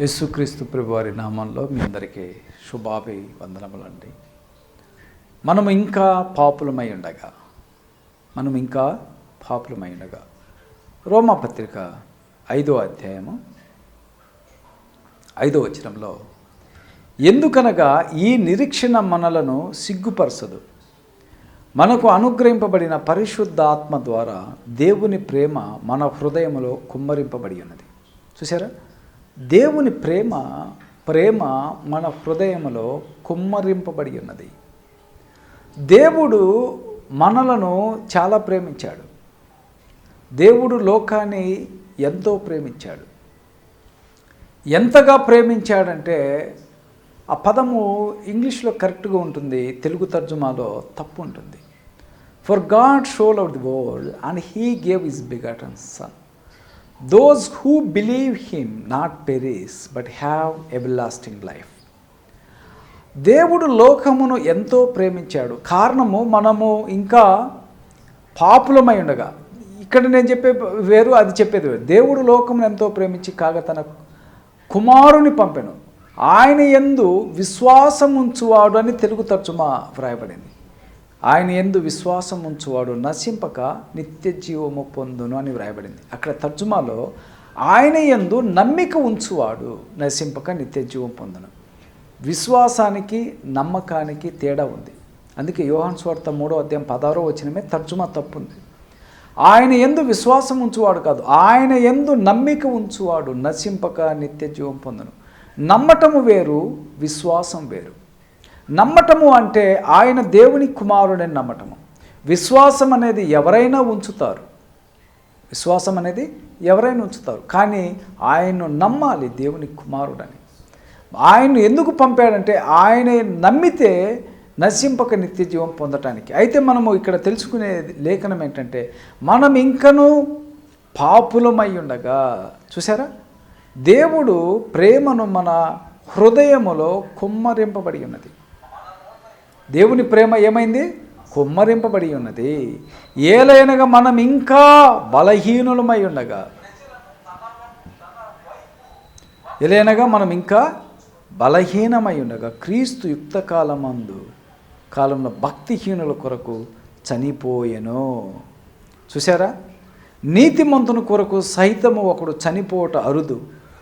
యేసుక్రీస్తు ప్రభు వారి నామంలో మీ అందరికీ శుభాభి వందనములండి. మనం ఇంకా పాపులమై ఉండగా మనం ఇంకా పాపులమై ఉండగా రోమాపత్రిక ఐదో అధ్యాయము ఐదో వచనంలో ఎందుకనగా ఈ నిరీక్షణ మనలను సిగ్గుపరచదు. మనకు అనుగ్రహింపబడిన పరిశుద్ధాత్మ ద్వారా దేవుని ప్రేమ మన హృదయములో కుమ్మరింపబడి ఉన్నది. చూసారా దేవుని ప్రేమ ప్రేమ మన హృదయంలో కుమ్మరింపబడి ఉన్నది. దేవుడు మనలను చాలా ప్రేమించాడు. దేవుడు లోకాన్ని ఎంతో ప్రేమించాడు. ఎంతగా ప్రేమించాడంటే ఆ పదము ఇంగ్లీష్లో కరెక్ట్గా ఉంటుంది తెలుగు తర్జుమాలో తప్పు ఉంటుంది. For God so loved the world and he gave his begotten son those who believe him not perish but have everlasting life దేవుడు లోకమును ఎంతో ప్రేమించాడు. కారణము మనము ఇంకా పాపులమై ఉండగా. ఇక్కడ నేను చెప్పే వేరు అది చెప్పేది వేరు. దేవుడు లోకమును ఎంతో ప్రేమించి కాగా తన కుమారుని పంపెను. ఆయన ఎందు విశ్వాసం ఉంచువాడు అని తెలుగు తర్జుమా వ్రాయబడింది. ఆయన ఎందు విశ్వాసం ఉంచువాడు నశింపక నిత్య జీవము పొందును అని వ్రాయబడింది. అక్కడ తర్జుమాలో ఆయన ఎందు నమ్మిక ఉంచువాడు నశింపక నిత్య జీవం పొందును. విశ్వాసానికి నమ్మకానికి తేడా ఉంది. అందుకే యోహన్ స్వార్థ మూడో అధ్యాయం పదారో వచ్చినమే తర్జుమా తప్పుంది. ఆయన ఎందు విశ్వాసం ఉంచువాడు కాదు ఆయన ఎందు నమ్మిక ఉంచువాడు నశింపక నిత్య జీవం పొందును. నమ్మటము వేరు విశ్వాసం వేరు. నమ్మటము అంటే ఆయన దేవుని కుమారుడని నమ్మటము. విశ్వాసం అనేది ఎవరైనా ఉంచుతారు. విశ్వాసం అనేది ఎవరైనా ఉంచుతారు. కానీ ఆయన్ను నమ్మాలి దేవుని కుమారుడని. ఆయన్ను ఎందుకు పంపాడంటే ఆయన నమ్మితే నశింపక నిత్య జీవం పొందటానికి. అయితే మనము ఇక్కడ తెలుసుకునే లేఖనం ఏంటంటే మనం ఇంకనూ పాపులమై ఉండగా చూసారా దేవుడు ప్రేమను మన హృదయములో కుమ్మరింపబడి ఉన్నది. దేవుని ప్రేమ ఏమైంది? కుమ్మరింపబడి ఉన్నది. ఏలైనగా మనం ఇంకా బలహీనులమై ఉండగా. ఎలైనగా మనం ఇంకా బలహీనమై ఉండగా. క్రీస్తు యుక్త కాలమందు కాలంలో భక్తిహీనుల కొరకు చనిపోయెను. చూసారా నీతిమంతుని కొరకు సహితము ఒకడు చనిపోవట అరుదు.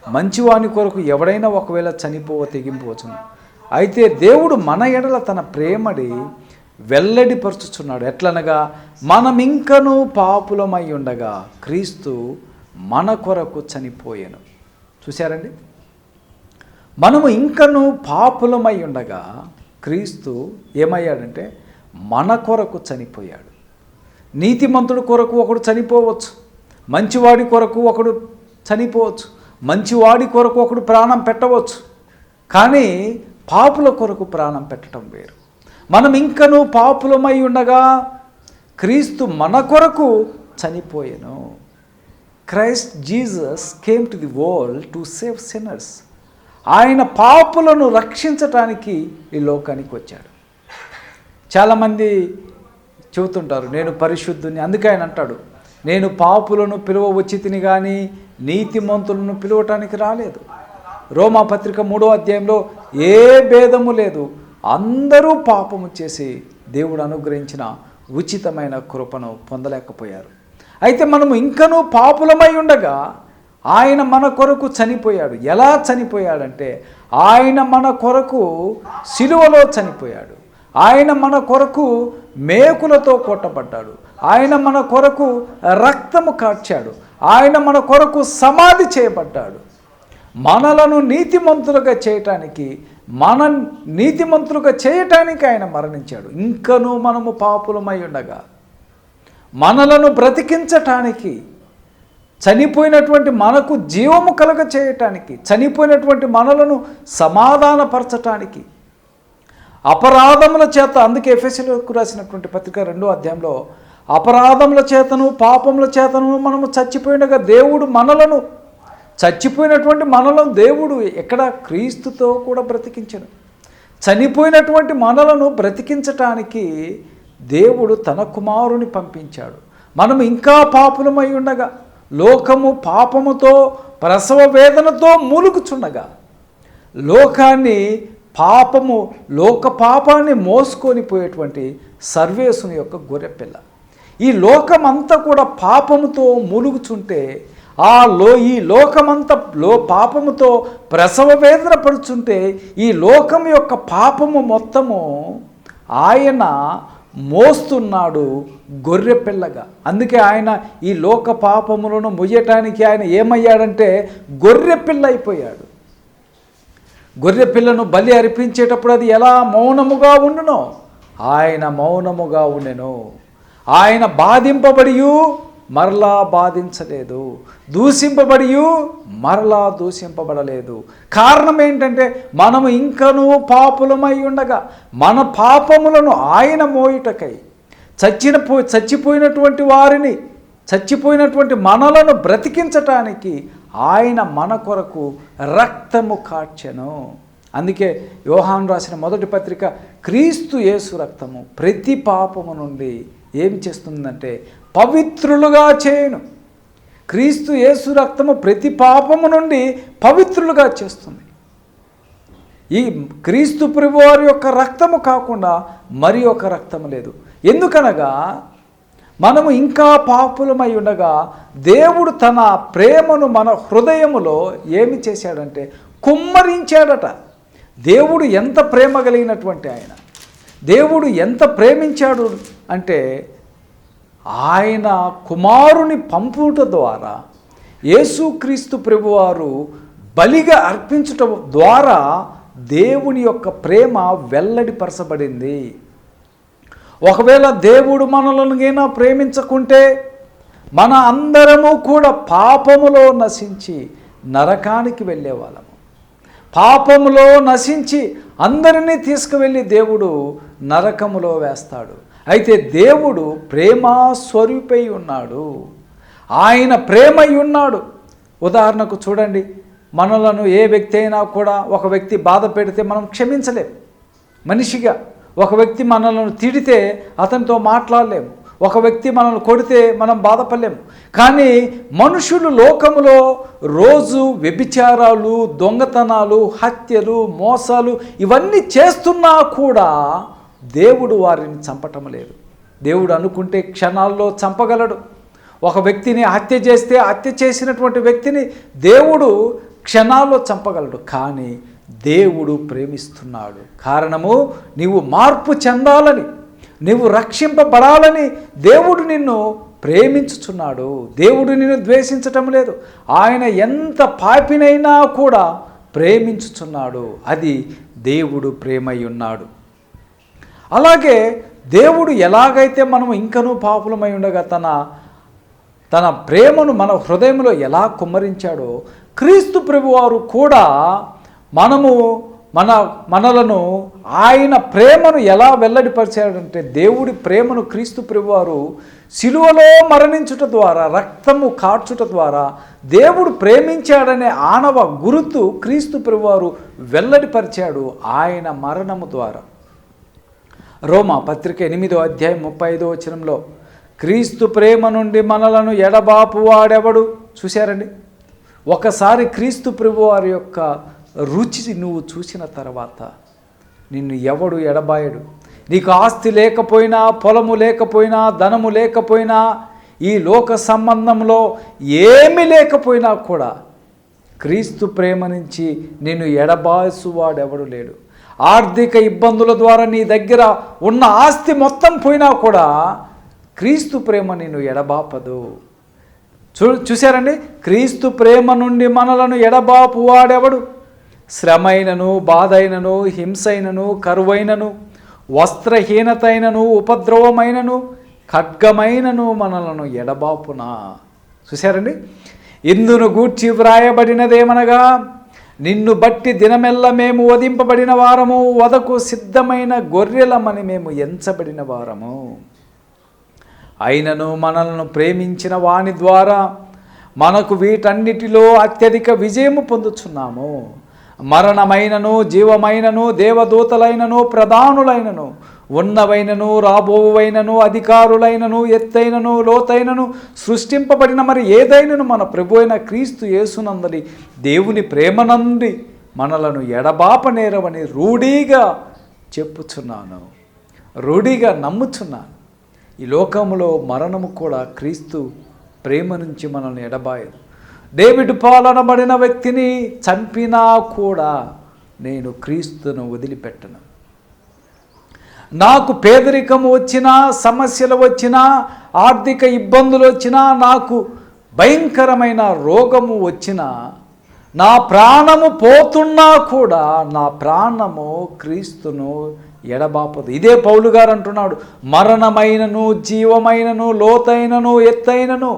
మంచివాని కొరకు ఎవడైనా ఒకవేళ చనిపోవ తెగింపవచ్చును అయితే దేవుడు మన ఎడల తన ప్రేమడి వెల్లడిపరుచుచున్నాడు. ఎట్లనగా? మనం ఇంకనూ పాపులమై ఉండగా క్రీస్తు మన కొరకు చనిపోయాను. చూశారండి? మనము ఇంకనూ పాపులమై ఉండగా క్రీస్తు ఏమయ్యాడంటే మన కొరకు చనిపోయాడు. నీతిమంతుడు కొరకు ఒకడు చనిపోవచ్చు. మంచివాడి కొరకు ఒకడు చనిపోవచ్చు. మంచివాడి కొరకు ఒకడు ప్రాణం పెట్టవచ్చు. కానీ పాపుల కొరకు ప్రాణం పెట్టడం వేరు. మనం ఇంకనూ పాపులమై ఉండగా క్రీస్తు మన కొరకు చనిపోయాను. Christ Jesus came to the world to save sinners. ఆయన పాపులను రక్షించటానికి ఈ లోకానికి వచ్చాడు. చాలామంది చెబుతుంటారు నేను పరిశుద్ధుని అందుకే ఆయన అంటాడు నేను పాపులను పిలువ వచ్చి తిని కానీ నీతిమంతులను పిలువటానికి రాలేదు. రోమా పత్రిక మూడో అధ్యాయంలో ఏ భేదము లేదు. అందరూ పాపము చేసి దేవుడు అనుగ్రహించిన ఉచితమైన కృపను పొందలేకపోయారు. అయితే మనము ఇంకనూ పాపులమై ఉండగా ఆయన మన కొరకు చనిపోయాడు. ఎలా చనిపోయాడంటే ఆయన మన కొరకు సిలువలో చనిపోయాడు. ఆయన మన కొరకు మేకులతో కొట్టబడ్డాడు. ఆయన మన కొరకు రక్తము కార్చాడు. ఆయన మన కొరకు సమాధి చేయబడ్డాడు. మనలను నీతిమంతులుగా చేయటానికి మన నీతిమంతులుగా చేయటానికి ఆయన మరణించాడు. ఇంకనూ మనము పాపులమై ఉండగా మనలను బ్రతికించటానికి చనిపోయినటువంటి మనకు జీవము కలుగ చేయటానికి చనిపోయినటువంటి మనలను సమాధానపరచటానికి అపరాధముల చేత అందుకే ఎఫ్ఎస్సీలకు రాసినటువంటి పత్రిక రెండో అధ్యాయంలో అపరాధముల చేతను పాపముల చేతను మనము చచ్చిపోయినగా దేవుడు మనలను చచ్చిపోయినటువంటి మనలను దేవుడు ఎక్కడ క్రీస్తుతో కూడా బ్రతికించను చనిపోయినటువంటి మనలను బ్రతికించటానికి దేవుడు తన కుమారుని పంపించాడు. మనం ఇంకా పాపులమై ఉండగా లోకము పాపముతో ప్రసవ వేదనతో మూలుగుచుండగా లోకాన్ని పాపము లోక పాపాన్ని మోసుకొని పోయేటువంటి సర్వేసుని యొక్క గొర్రెపిల్ల. ఈ లోకమంతా కూడా పాపముతో మూలుగుచుంటే ఆ లో ఈ లోకమంతా లో పాపముతో ప్రసవ వేదన పడుచుంటే ఈ లోకం యొక్క పాపము మొత్తము ఆయన మోస్తున్నాడు గొర్రె పిల్లగా. అందుకే ఆయన ఈ లోక పాపములను మొయ్యటానికి ఆయన ఏమయ్యాడంటే గొర్రె పిల్ల అయిపోయాడు. గొర్రె పిల్లను బలి అర్పించేటప్పుడు అది ఎలా మౌనముగా ఉండునో ఆయన మౌనముగా ఉండెను. ఆయన బాధింపబడియు మరలా బాధించలేదు. దూషింపబడియు మరలా దూషింపబడలేదు. కారణం ఏంటంటే మనము ఇంకనూ పాపులమై ఉండగా మన పాపములను ఆయన మోయుటకై చచ్చిన పో చచ్చిపోయినటువంటి వారిని చచ్చిపోయినటువంటి మనలను బ్రతికించటానికి ఆయన మన కొరకు రక్తము కాచెను అందుకే యోహాన్ రాసిన మొదటి పత్రిక క్రీస్తు యేసు రక్తము ప్రతి పాపము నుండి ఏం చేస్తుందంటే పవిత్రులుగా చేయను. క్రీస్తు యేసు రక్తము ప్రతి పాపము నుండి పవిత్రులుగా చేస్తుంది. ఈ క్రీస్తు ప్రభువారి యొక్క రక్తము కాకుండా మరి ఒక రక్తము లేదు. ఎందుకనగా మనము ఇంకా పాపులమై ఉండగా దేవుడు తన ప్రేమను మన హృదయములో ఏమి చేశాడంటే కుమ్మరించాడట. దేవుడు ఎంత ప్రేమ కలిగినటువంటి ఆయన. దేవుడు ఎంత ప్రేమించాడు అంటే ఆయన కుమారుని పంపుట ద్వారా యేసుక్రీస్తు ప్రభువారు బలిగా అర్పించటం ద్వారా దేవుని యొక్క ప్రేమ వెల్లడిపరచబడింది ఒకవేళ దేవుడు మనలనుగైనా ప్రేమించకుంటే మన అందరము కూడా పాపములో నశించి నరకానికి వెళ్ళేవాళ్ళము. పాపములో నశించి అందరినీ తీసుకువెళ్ళి దేవుడు నరకములో వేస్తాడు. అయితే దేవుడు ప్రేమాస్వరూపై ఉన్నాడు. ఆయన ప్రేమై ఉన్నాడు. ఉదాహరణకు చూడండి మనలను ఏ వ్యక్తి అయినా కూడా ఒక వ్యక్తి బాధ పెడితే మనం క్షమించలేం. మనిషిగా ఒక వ్యక్తి మనలను తిడితే అతనితో మాట్లాడలేము ఒక వ్యక్తి మనల్ని కొడితే మనం బాధపడలేము కానీ మనుషులు లోకములో రోజు వ్యభిచారాలు దొంగతనాలు హత్యలు మోసాలు ఇవన్నీ చేస్తున్నా కూడా దేవుడు వారిని చంపటం లేదు. దేవుడు అనుకుంటే క్షణాల్లో చంపగలడు. ఒక వ్యక్తిని హత్య చేస్తే హత్య చేసినటువంటి వ్యక్తిని దేవుడు క్షణాల్లో చంపగలడు. కానీ దేవుడు ప్రేమిస్తున్నాడు. కారణము నీవు మార్పు చెందాలని నీవు రక్షింపబడాలని దేవుడు నిన్ను ప్రేమించుచున్నాడు. దేవుడు నిన్ను ద్వేషించటం లేదు. ఆయన ఎంత పాపినైనా కూడా ప్రేమించుచున్నాడు. అది దేవుడు ప్రేమై ఉన్నాడు. అలాగే దేవుడు ఎలాగైతే మనం ఇంకనూ పాపులమై ఉండగా తన తన ప్రేమను మన హృదయంలో ఎలా కుమ్మరించాడో క్రీస్తు ప్రభువారు కూడా మనము మన మనలను ఆయన ప్రేమను ఎలా వెల్లడిపరిచాడంటే దేవుడి ప్రేమను క్రీస్తు ప్రభువారు శిలువలో మరణించుట ద్వారా రక్తము కార్చుట ద్వారా దేవుడు ప్రేమించాడనే ఆనవ గురుతు క్రీస్తు ప్రభువారు వెల్లడిపరిచాడు ఆయన మరణము ద్వారా. రోమా పత్రిక ఎనిమిదో అధ్యాయం ముప్పై ఐదో వచనంలో క్రీస్తు ప్రేమ నుండి మనలను ఎడబాపు వాడెవడు? చూశారండి? ఒకసారి క్రీస్తు ప్రభు వారి యొక్క రుచి నువ్వు చూసిన తర్వాత నిన్ను ఎవడు ఎడబాయడు? నీకు ఆస్తి లేకపోయినా పొలము లేకపోయినా ధనము లేకపోయినా ఈ లోక సంబంధంలో ఏమి లేకపోయినా కూడా క్రీస్తు ప్రేమ నుంచి నిన్ను ఎడబాసువాడెవడు లేడు. ఆర్థిక ఇబ్బందుల ద్వారా నీ దగ్గర ఉన్న ఆస్తి మొత్తం పోయినా కూడా క్రీస్తు ప్రేమ నేను ఎడబాపదు. చూ చూశారండి? క్రీస్తు ప్రేమ నుండి మనలను ఎడబాపు వాడెవడు? శ్రమైనను బాధైనను హింసైనను కరువైనను వస్త్రహీనతైనను ఉపద్రవమైనను ఖడ్గమైనను మనలను ఎడబాపునా. చూశారండి? ఇందును గూర్చి వ్రాయబడినదేమనగా నిన్ను బట్టి దినమెల్ల మేము వధింపబడిన వారము వదకు సిద్ధమైన గొర్రెలమని మేము ఎంచబడిన వారము. అయినను మనలను ప్రేమించిన వాని ద్వారా మనకు వీటన్నిటిలో అత్యధిక విజయము పొందుచున్నాము. మరణమైనను జీవమైనను దేవదూతలైనను ప్రధానులైనను ఉన్నవైనను రాబోవైనను అధికారులైనను ఎత్తైనను లోతైనను సృష్టింపబడిన మరి ఏదైనను మన ప్రభు అయిన క్రీస్తు యేసునందలి దేవుని ప్రేమనంది మనలను ఎడబాప నేరవని రూఢీగా చెప్పుచున్నాను. రూఢీగా నమ్ముచున్నాను. ఈ లోకంలో మరణము కూడా క్రీస్తు ప్రేమ నుంచి మనల్ని ఎడబాయదు. డేవిడ్ పాలనబడిన వ్యక్తిని చంపినా కూడా నేను క్రీస్తును వదిలిపెట్టను. నాకు పేదరికం వచ్చినా సమస్యలు వచ్చినా ఆర్థిక ఇబ్బందులు వచ్చినా నాకు భయంకరమైన రోగము వచ్చినా నా ప్రాణము పోతున్నా కూడా నా ప్రాణము క్రీస్తును ఎడబాపదు. ఇదే పౌలు గారు అంటున్నాడు మరణమైనను జీవమైనను లోతైనను ఎత్తైనను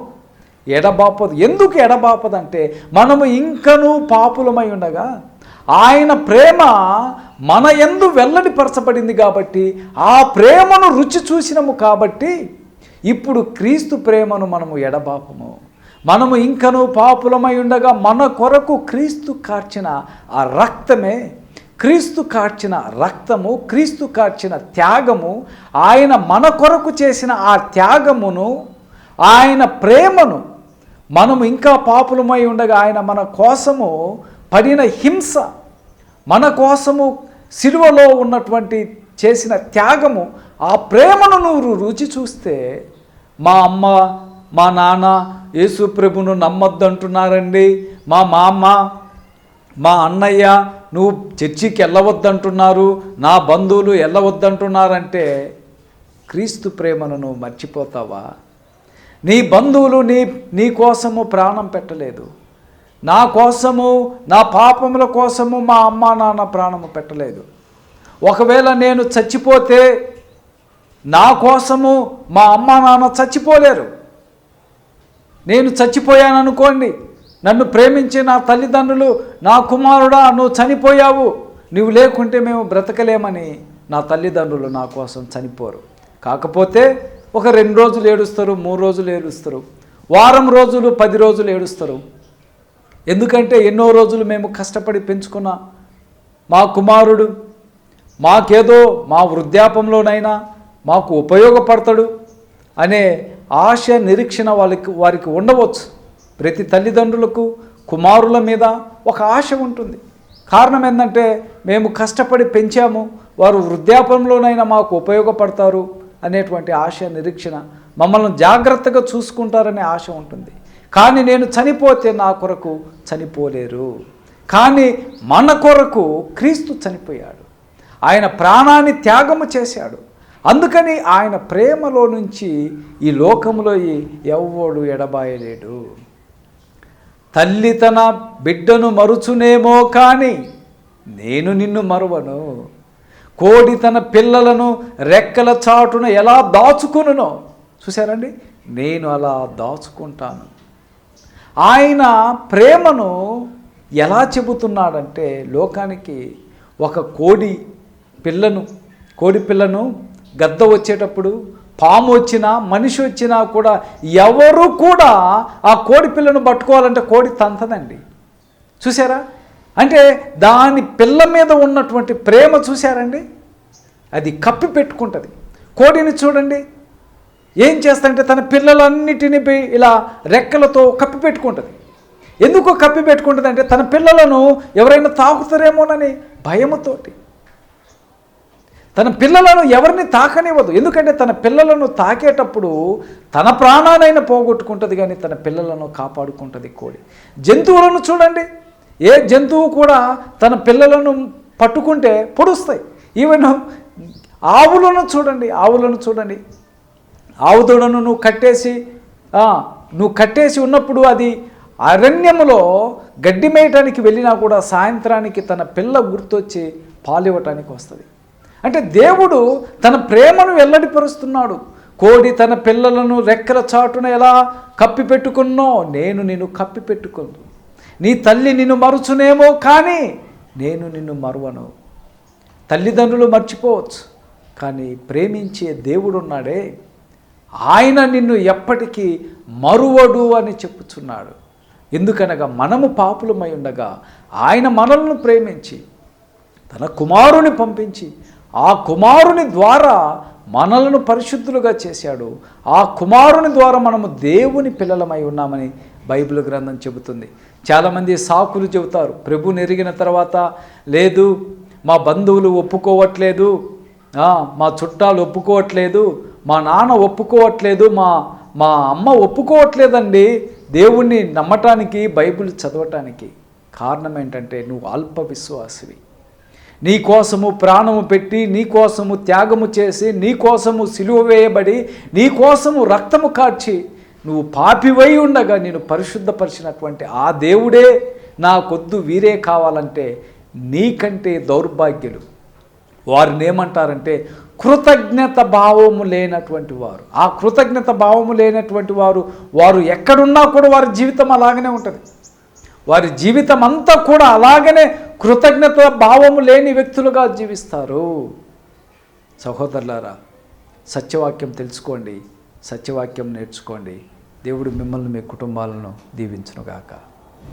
ఎడబాపదు. ఎందుకు ఎడబాపదంటే మనము ఇంకనూ పాపులమై ఉండగా ఆయన ప్రేమ మన ఎందు వెల్లడిపరచబడింది కాబట్టి ఆ ప్రేమను రుచి చూసినము కాబట్టి ఇప్పుడు క్రీస్తు ప్రేమను మనము ఎడబాపము. మనము ఇంకనూ పాపులమై ఉండగా మన కొరకు క్రీస్తు కార్చిన ఆ రక్తమే క్రీస్తు కార్చిన రక్తము క్రీస్తు కార్చిన త్యాగము ఆయన మన కొరకు చేసిన ఆ త్యాగమును ఆయన ప్రేమను మనము ఇంకా పాపులమై ఉండగా ఆయన మన కోసము పడిన హింస మన కోసము సిలువలో ఉన్నటువంటి చేసిన త్యాగము ఆ ప్రేమను నువ్వు రుచి చూస్తే మా అమ్మ మా నాన్న యేసు ప్రభును నమ్మొద్దంటున్నారండి. మా మామ మా అన్నయ్య నువ్వు చర్చికి వెళ్ళవద్దంటున్నారు నా బంధువులు వెళ్ళవద్దంటున్నారంటే క్రీస్తు ప్రేమను నువ్వు మర్చిపోతావా? నీ బంధువులు నీ నీ కోసము ప్రాణం పెట్టలేదు. నా కోసము నా పాపముల కోసము మా అమ్మ నాన్న ప్రాణము పెట్టలేదు. ఒకవేళ నేను చచ్చిపోతే నా కోసము మా అమ్మ నాన్న చచ్చిపోలేరు. నేను చచ్చిపోయాను అనుకోండి నన్ను ప్రేమించే నా తల్లిదండ్రులు నా కుమారుడా నువ్వు చనిపోయావు. నువ్వు లేకుంటే మేము బ్రతకలేమని నా తల్లిదండ్రులు నా కోసం చనిపోరు. కాకపోతే ఒక రెండు రోజులు ఏడుస్తారు మూడు రోజులు ఏడుస్తారు వారం రోజులు పది రోజులు ఏడుస్తారు. ఎందుకంటే ఎన్నో రోజులు మేము కష్టపడి పెంచుకున్న మా కుమారుడు మాకేదో మా వృద్ధాపంలోనైనా మాకు ఉపయోగపడతాడు అనే ఆశ నిరీక్షణ వాళ్ళకి వారికి ఉండవచ్చు. ప్రతి తల్లిదండ్రులకు కుమారుల మీద ఒక ఆశ ఉంటుంది. కారణం ఏంటంటే మేము కష్టపడి పెంచాము వారు వృద్ధాపంలోనైనా మాకు ఉపయోగపడతారు అనేటువంటి ఆశ నిరీక్షణ మమ్మల్ని జాగ్రత్తగా చూసుకుంటారనే ఆశ ఉంటుంది. కానీ నేను చనిపోతే నా కొరకు చనిపోలేరు. కానీ మన కొరకు క్రీస్తు చనిపోయాడు. ఆయన ప్రాణాన్ని త్యాగము చేశాడు. అందుకని ఆయన ప్రేమలో నుంచి ఈ లోకంలో ఎవ్వడు ఎడబాయలేడు. తల్లి తన బిడ్డను మరుచునేమో కానీ నేను నిన్ను మరువను. కోడి తన పిల్లలను రెక్కల చాటున ఎలా దాచుకునునో చూసారండి నేను అలా దాచుకుంటాను. ఆయన ప్రేమను ఎలా చెబుతున్నాడంటే లోకానికి ఒక కోడి పిల్లను కోడి పిల్లను గద్ద వచ్చేటప్పుడు పాము వచ్చినా మనిషి వచ్చినా కూడా ఎవరు కూడా ఆ కోడి పిల్లను పట్టుకోవాలంటే కోడి తంతదండి. చూసారా అంటే దాని పిల్ల మీద ఉన్నటువంటి ప్రేమ చూశారండి? అది కప్పి పెట్టుకుంటుంది. కోడిని చూడండి. ఏం చేస్తాడంటే తన పిల్లలన్నిటిని ఇలా రెక్కలతో కప్పి పెట్టుకుంటుంది. ఎందుకు కప్పి పెట్టుకుంటుంది అంటే తన పిల్లలను ఎవరైనా తాకుతారేమోనని భయముతోటి. తన పిల్లలను ఎవరిని తాకనివ్వదు. ఎందుకంటే తన పిల్లలను తాకేటప్పుడు తన ప్రాణానైనా పోగొట్టుకుంటుంది కానీ తన పిల్లలను కాపాడుకుంటుంది కోడి. జంతువులను చూడండి. ఏ జంతువు కూడా తన పిల్లలను పట్టుకుంటే పొడుస్తాయి. ఈవెన్ ఆవులను చూడండి. ఆవులను చూడండి. ఆవు దూడను నువ్వు కట్టేసి నువ్వు కట్టేసి ఉన్నప్పుడు అది అరణ్యములో గడ్డి మేయటానికి వెళ్ళినా కూడా సాయంత్రానికి తన పిల్ల గుర్తొచ్చి పాలివ్వటానికి వస్తుంది. అంటే దేవుడు తన ప్రేమను వెల్లడిపరుస్తున్నాడు. కోడి తన పిల్లలను రెక్కల చాటున ఎలా కప్పి పెట్టుకున్నో నేను నిన్ను కప్పి పెట్టుకుందు. నీ తల్లి నిన్ను మరుచునేమో కానీ నేను నిన్ను మరువను. తల్లిదండ్రులు మర్చిపోవచ్చు కానీ ప్రేమించే దేవుడున్నాడే. ఆయన నిన్ను ఎప్పటికీ మరువడు అని చెప్పుచున్నాడు. ఎందుకనగా మనము పాపులమై ఉండగా ఆయన మనల్ని ప్రేమించి తన కుమారుని పంపించి ఆ కుమారుని ద్వారా మనలను పరిశుద్ధులుగా చేశాడు. ఆ కుమారుని ద్వారా మనము దేవుని పిల్లలమై ఉన్నామని బైబిల్ గ్రంథం చెబుతుంది. చాలామంది సాకులు చెబుతారు ప్రభు నెరిగిన తర్వాత లేదు మా బంధువులు ఒప్పుకోవట్లేదు మా చుట్టాలు ఒప్పుకోవట్లేదు మా నాన్న ఒప్పుకోవట్లేదు మా మా అమ్మ ఒప్పుకోవట్లేదండి. దేవుణ్ణి నమ్మటానికి బైబిల్ చదవటానికి కారణం ఏంటంటే నువ్వు అల్ప విశ్వాసివి నీ కోసము ప్రాణము పెట్టి నీ కోసము త్యాగము చేసి నీ కోసము సిలువ వేయబడి నీ కోసము రక్తము కార్చి నువ్వు పాపివై ఉండగా నేను పరిశుద్ధపరిచినటువంటి ఆ దేవుడే నాకొద్దు వీరే కావాలంటే నీకంటే దౌర్భాగ్యులు. వారిని ఏమంటారంటే కృతజ్ఞత భావము లేనటువంటి వారు. ఆ కృతజ్ఞత భావము లేనటువంటి వారు వారు ఎక్కడున్నా కూడా వారి జీవితం అలాగనే ఉంటుంది. వారి జీవితం అంతా కూడా అలాగనే కృతజ్ఞత భావము లేని వ్యక్తులుగా జీవిస్తారు. సహోదరులారా సత్యవాక్యం తెలుసుకోండి సత్యవాక్యం నేర్చుకోండి. దేవుడు మిమ్మల్ని మీ కుటుంబాలను దీవించునుగాక.